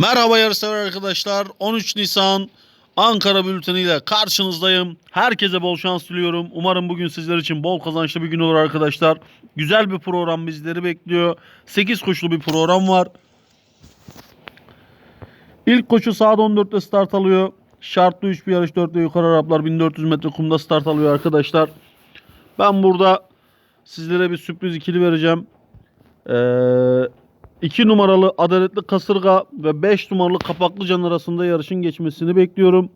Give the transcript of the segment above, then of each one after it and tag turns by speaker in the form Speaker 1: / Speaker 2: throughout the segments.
Speaker 1: Merhaba yarışsever arkadaşlar. 13 Nisan Ankara bülteniyle karşınızdayım. Herkese bol şans diliyorum. Umarım bugün sizler için bol kazançlı bir gün olur arkadaşlar. Güzel bir program bizleri bekliyor. 8 koşulu bir program var. İlk koşu saat 14'te start alıyor. Şartlı 3 bir yarış 4 ve yukarı Araplar 1400 metre kumda start alıyor arkadaşlar. Ben burada sizlere bir sürpriz ikili vereceğim. Ee, 2 numaralı Adaletli Kasırga ve 5 numaralı Kapaklıcan arasında yarışın geçmesini bekliyorum.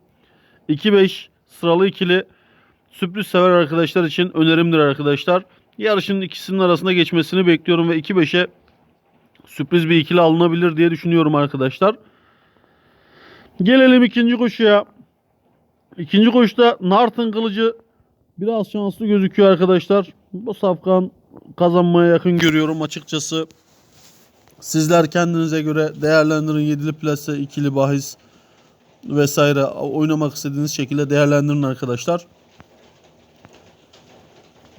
Speaker 1: 2-5 sıralı ikili sürpriz sever arkadaşlar için önerimdir arkadaşlar. Yarışın ikisinin arasında geçmesini bekliyorum ve 2-5'e sürpriz bir ikili alınabilir diye düşünüyorum arkadaşlar. Gelelim ikinci koşuya. İkinci koşuda Nartın Kılıcı biraz şanslı gözüküyor arkadaşlar. Bu safkan kazanmaya yakın görüyorum açıkçası. Sizler kendinize göre değerlendirin. Yedili plase, ikili bahis vesaire oynamak istediğiniz şekilde değerlendirin arkadaşlar.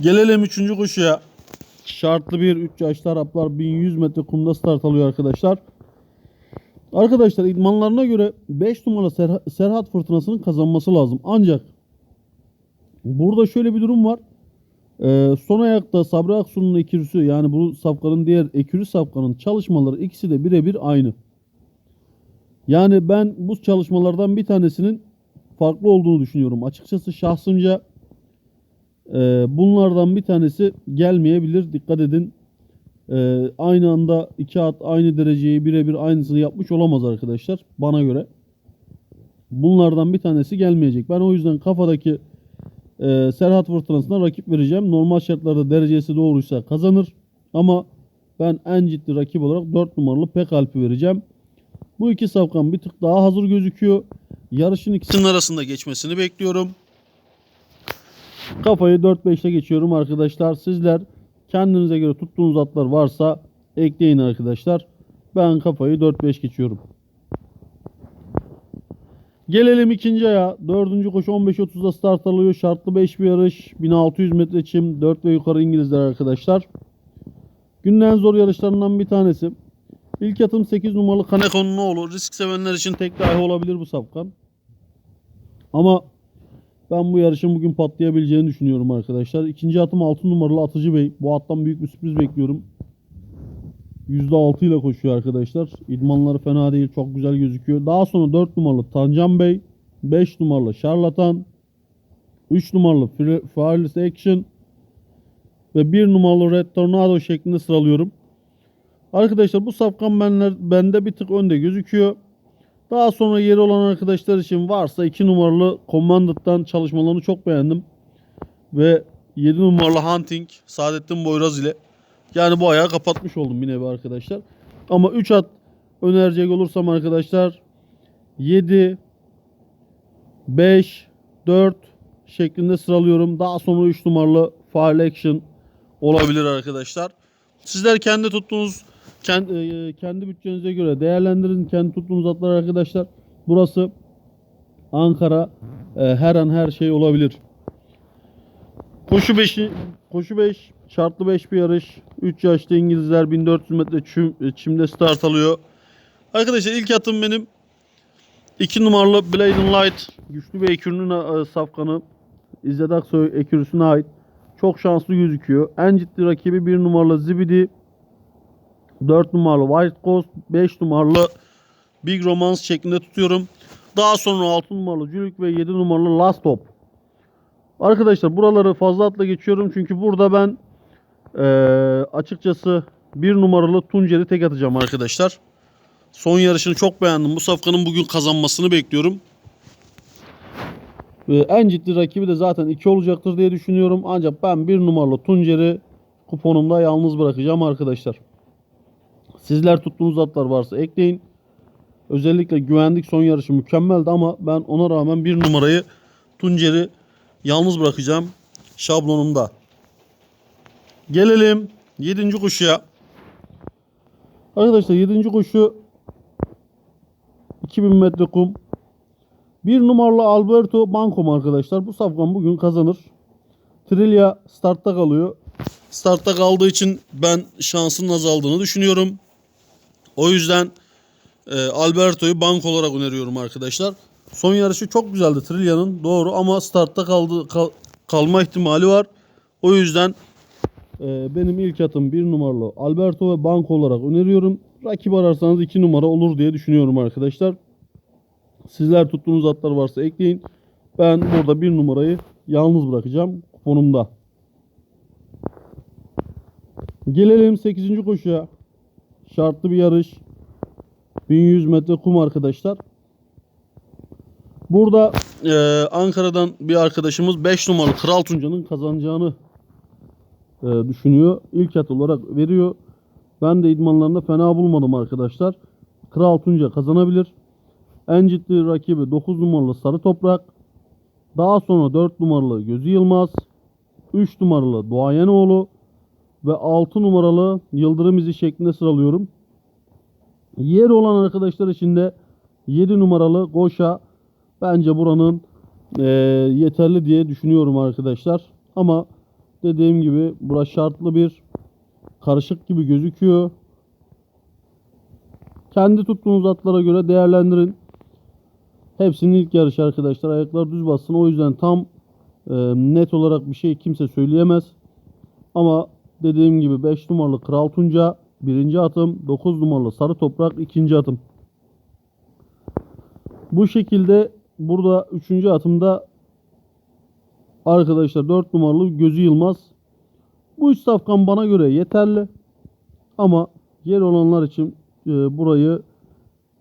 Speaker 1: Gelelim 3. koşuya. Şartlı bir 3 yaşlı Araplar 1100 metre kumda start alıyor arkadaşlar. Arkadaşlar idmanlarına göre 5 numara Serha- Serhat Fırtınası'nın kazanması lazım. Ancak burada şöyle bir durum var. Ee, son ayakta Sabri Aksu'nun ekürüsü yani bu safkanın diğer ekürü safkanın çalışmaları ikisi de birebir aynı. Yani ben bu çalışmalardan bir tanesinin farklı olduğunu düşünüyorum. Açıkçası şahsımca e, bunlardan bir tanesi gelmeyebilir. Dikkat edin. E, aynı anda iki at aynı dereceyi birebir aynısını yapmış olamaz arkadaşlar. Bana göre. Bunlardan bir tanesi gelmeyecek. Ben o yüzden kafadaki e, Serhat Fırtınası'na rakip vereceğim. Normal şartlarda derecesi doğruysa kazanır. Ama ben en ciddi rakip olarak 4 numaralı Pekalp'i vereceğim. Bu iki safkan bir tık daha hazır gözüküyor. Yarışın ikisinin arasında geçmesini bekliyorum. Kafayı 4-5'te geçiyorum arkadaşlar. Sizler kendinize göre tuttuğunuz atlar varsa ekleyin arkadaşlar. Ben kafayı 4-5 geçiyorum. Gelelim ikinci aya. Dördüncü koşu 15.30'da start alıyor. Şartlı 5 bir yarış. 1600 metre çim. 4 ve yukarı İngilizler arkadaşlar. Günün en zor yarışlarından bir tanesi. İlk atım 8 numaralı Kaneko'nun oğlu. Risk sevenler için tek dahi olabilir bu safkan. Ama ben bu yarışın bugün patlayabileceğini düşünüyorum arkadaşlar. İkinci atım 6 numaralı Atıcı Bey. Bu attan büyük bir sürpriz bekliyorum. %6 ile koşuyor arkadaşlar. İdmanları fena değil. Çok güzel gözüküyor. Daha sonra 4 numaralı Tancan Bey. 5 numaralı Şarlatan. 3 numaralı Fearless Action. Ve 1 numaralı Red Tornado şeklinde sıralıyorum. Arkadaşlar bu safkan benler, bende bir tık önde gözüküyor. Daha sonra yeri olan arkadaşlar için varsa 2 numaralı Commanded'dan çalışmalarını çok beğendim. Ve 7 numaralı Hunting Saadettin Boyraz ile yani bu ayağı kapatmış oldum bir nevi arkadaşlar. Ama 3 at önerecek olursam arkadaşlar 7 5 4 şeklinde sıralıyorum. Daha sonra 3 numaralı Fire Action olabilir arkadaşlar. Sizler kendi tuttuğunuz kendi, e, kendi bütçenize göre değerlendirin. Kendi tuttuğunuz atlar arkadaşlar. Burası Ankara. E, her an her şey olabilir. Koşu 5'i koşu 5 şartlı 5 bir yarış. 3 yaşlı İngilizler 1400 metre çim, çimde start alıyor. Arkadaşlar ilk atım benim 2 numaralı Bladen Light güçlü bir ekürünün e, safkanı İzzet Aksoy ekürüsüne ait. Çok şanslı gözüküyor. En ciddi rakibi 1 numaralı Zibidi 4 numaralı White Ghost 5 numaralı Big Romance şeklinde tutuyorum. Daha sonra 6 numaralı Cülük ve 7 numaralı Last Top. Arkadaşlar buraları fazla atla geçiyorum çünkü burada ben eee, açıkçası bir numaralı Tuncer'i tek atacağım arkadaşlar. Son yarışını çok beğendim. Bu safkanın bugün kazanmasını bekliyorum. Ve en ciddi rakibi de zaten 2 olacaktır diye düşünüyorum. Ancak ben bir numaralı Tuncer'i kuponumda yalnız bırakacağım arkadaşlar. Sizler tuttuğunuz atlar varsa ekleyin. Özellikle güvenlik son yarışı mükemmeldi ama ben ona rağmen bir numarayı Tuncer'i yalnız bırakacağım şablonumda. Gelelim 7. koşuya. Arkadaşlar 7. koşu 2000 metre kum. Bir numaralı Alberto Bankom arkadaşlar. Bu safkan bugün kazanır. Trilya startta kalıyor. Startta kaldığı için ben şansının azaldığını düşünüyorum. O yüzden e, Alberto'yu bank olarak öneriyorum arkadaşlar. Son yarışı çok güzeldi Trilya'nın doğru ama startta kaldı kal- kalma ihtimali var. O yüzden e, benim ilk atım bir numaralı Alberto ve bank olarak öneriyorum. Rakip ararsanız 2 numara olur diye düşünüyorum arkadaşlar. Sizler tuttuğunuz atlar varsa ekleyin. Ben burada bir numarayı yalnız bırakacağım kuponumda. Gelelim 8. koşuya. Şartlı bir yarış. 1100 metre kum arkadaşlar. Burada eee, Ankara'dan bir arkadaşımız 5 numaralı Kral Tunca'nın kazanacağını eee, düşünüyor. İlk at olarak veriyor. Ben de idmanlarında fena bulmadım arkadaşlar. Kral Tunca kazanabilir. En ciddi rakibi 9 numaralı Sarı Toprak. Daha sonra 4 numaralı Gözü Yılmaz. 3 numaralı Doğayenoğlu. Ve 6 numaralı Yıldırım İzi şeklinde sıralıyorum. Yer olan arkadaşlar için de 7 numaralı Goşa bence buranın eee, yeterli diye düşünüyorum arkadaşlar. Ama dediğim gibi bura şartlı bir karışık gibi gözüküyor. Kendi tuttuğunuz atlara göre değerlendirin. Hepsinin ilk yarışı arkadaşlar. Ayaklar düz bassın. O yüzden tam e, net olarak bir şey kimse söyleyemez. Ama dediğim gibi 5 numaralı Kral Tunca birinci atım. 9 numaralı Sarı Toprak ikinci atım. Bu şekilde burada üçüncü atımda arkadaşlar 4 numaralı Gözü Yılmaz. Bu üç safkan bana göre yeterli. Ama yer olanlar için e, burayı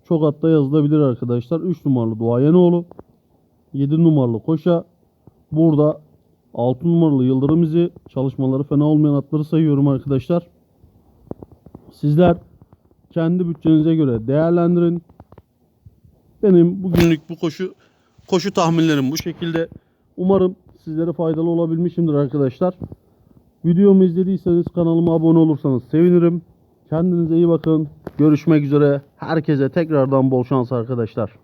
Speaker 1: çok hatta yazılabilir arkadaşlar. 3 numaralı Duayenoğlu. 7 numaralı Koşa. Burada 6 numaralı Yıldırım İzi. Çalışmaları fena olmayan atları sayıyorum arkadaşlar. Sizler kendi bütçenize göre değerlendirin. Benim bugünlük bu koşu koşu tahminlerim bu şekilde. Umarım sizlere faydalı olabilmişimdir arkadaşlar. Videomu izlediyseniz kanalıma abone olursanız sevinirim. Kendinize iyi bakın. Görüşmek üzere. Herkese tekrardan bol şans arkadaşlar.